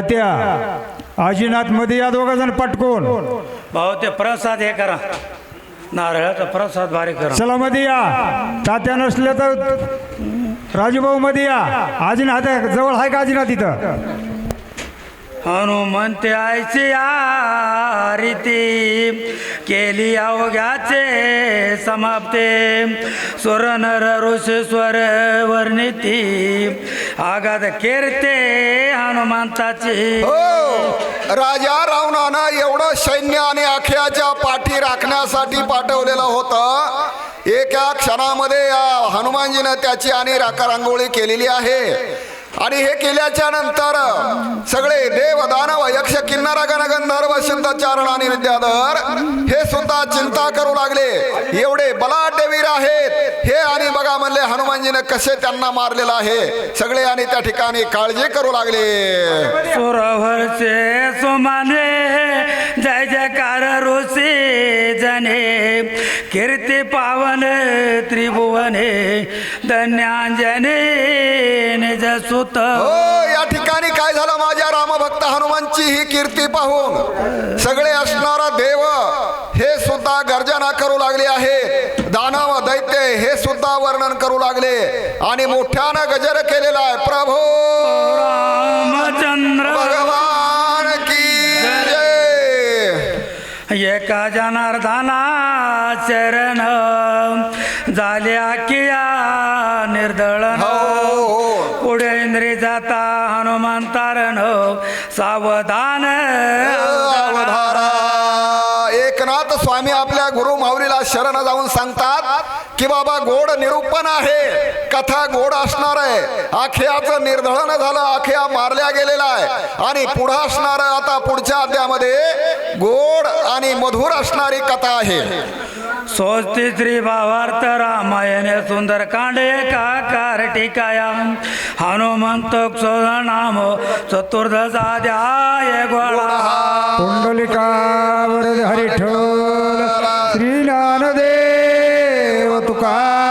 त्या आजीनाथमध्ये या दोघा जण पटकून. भाऊ ते प्रसाद हे करा. नारळाचा प्रसाद भारी करा. चला मध्ये या. तात्या नसले तर राजूभाऊ मध्ये या. आजीनाथ जवळ आहे का आजीनाथ इथं? हनुमंत आयची केली अवघ्याचे समाप्ते. स्वर नर ऋषीश्वर वर्णिती. आगात केरते हनुमंताची. हो राजा रावणानं एवढं सैन्य आणि अखेयाच्या पाठी राखण्यासाठी पाठवलेला होता. एका क्षणामध्ये या हनुमानजीनं त्याची आणि राखा रांगोळी केलेली आहे. आणि हे केल्याच्यानंतर सगळे देव दानव यक्ष किन्नरा गणगंधर्व गंधर्व चारण आणि विद्याधर हे सुद्धा चिंता करू लागले. एवढे बलाढ्यवीर आहेत. हे आणि बघा म्हणले हनुमानजीने कसे त्यांना मारलेलं आहे. सगळे आणि त्या ठिकाणी काळजी करू लागले. सुरवरचे सुमाने जय जयकार ऋषी जने कीर्ती पावन त्रिभुवने धन्यांजने सुत हो या ठिकाणी काय झालं माझ्या रामभक्त हनुमानची ही कीर्ती पाहून? सगळे असणारा देव हे सुद्धा गर्जना करू लागले आहे. दानव दैत्य हे सुद्धा वर्णन करू लागले. आणि मोठ्यानं गजर केलेला आहे. प्रभो! रामचंद्र! भगवान की जय! एका जनार्दना चरण झाल्या किया निर्दळन हो पुढे इंद्री जाता हनुमान तारण सावधान अवधारा. एकनाथ स्वामी आपल्या गुरु माऊलीला शरण जाऊन सांगतात की बाबा गोड निरूपण आहे कथा गोड असणार आहे. आखियाचं निर्धळण झालं आखिया मारल्या गेलेला आहे. आणि पुढं असणार आता पुढच्या अध्यामध्ये गोड आणि मधुर असणारी कथा आहे. सोचती श्री भावार्थ रामायण सुंदरकांड एका कारटिकाया हनुमंत नाम चतुर्दशाध्याय गोळा कुंडलिका हरिठ हरिठोल श्री ज्ञानदेव तुका